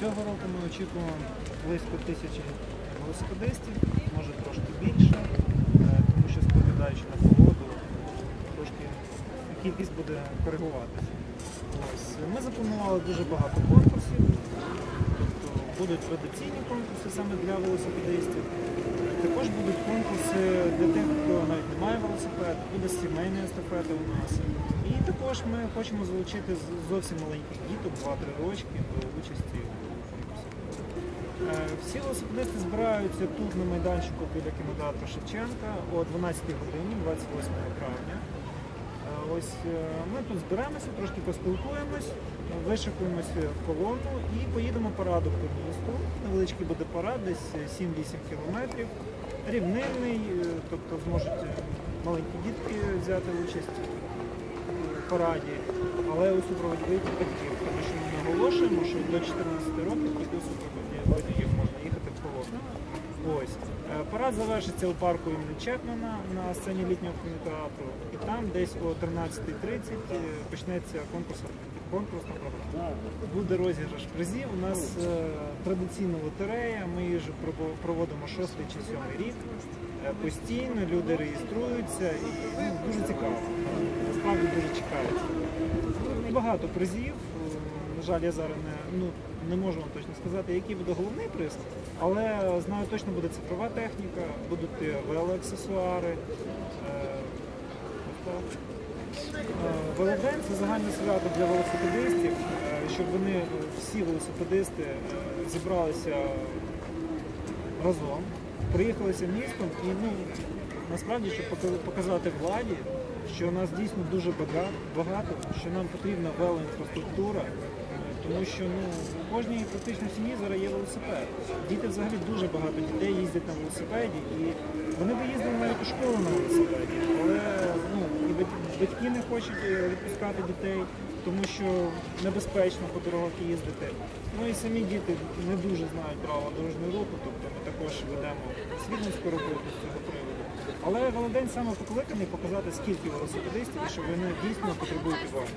Цього року ми очікуємо близько тисячі велосипедистів, може трошки більше, е, тому що споглядаючи на погоду, трошки кількість буде коригуватися. Ми запланували дуже багато конкурсів, тобто будуть традиційні конкурси саме для велосипедистів. Також будуть конкурси для тих, хто навіть не має велосипед, буде сімейна естафета у нас. І також ми хочемо залучити зовсім маленьких діток, 2-3 рочки, до участі у конкурсі. Е, Всі велосипедисти збираються тут на майданчику біля кінотеатру Шевченка о 12 годині, 28 травня. Е, Ось е, ми тут зберемося, трошки поспілкуємось, вишикуємося в колону і поїдемо парадом по місту. Невеличкий буде парад, десь 7-8 кілометрів. Рівнинний, е, тобто зможуть маленькі дітки взяти участь у параді, але у супроводі батьків, тому що ми наголошуємо, що до 14 років тільки у супроводі батьків можна їхати в колону. Ось. Парад завершиться у парку імені Чекмана на сцені літнього кінотеатру. Там десь о 13.30 е, почнеться конкурс, конкурсна програма. Буде розіграш призів. У нас е, традиційна лотерея. Ми її проводимо шостий чи сьомий рік. Е, Постійно люди реєструються і ну, дуже цікаво. Насправді дуже чекається. Багато призів. На жаль, я зараз не, ну, не можу вам точно сказати, який буде головний приз, але знаю точно буде цифрова техніка, будуть велоаксесуари. Е, Велодень це загальне свято для велосипедистів, е, щоб вони е, всі велосипедисти зібралися разом, приїхалися містом і ну, насправді, щоб показати владі, що нас дійсно дуже багато, що нам потрібна велоінфраструктура, тому що ну, у кожній практично сім'ї зараз є велосипед. Діти взагалі дуже багато дітей їздять на велосипеді, і вони би їздили навіть у школу на велосипеді, але ну, батьки не хочуть е, відпускати дітей, тому що небезпечно по дорогах їздити. Ну і самі діти не дуже знають правила дорожнього руху, тобто ми також ведемо свідницьку роботу з цього приводу. Але Володень саме покликаний показати, скільки велосипедистів що вони дійсно потребують уваги.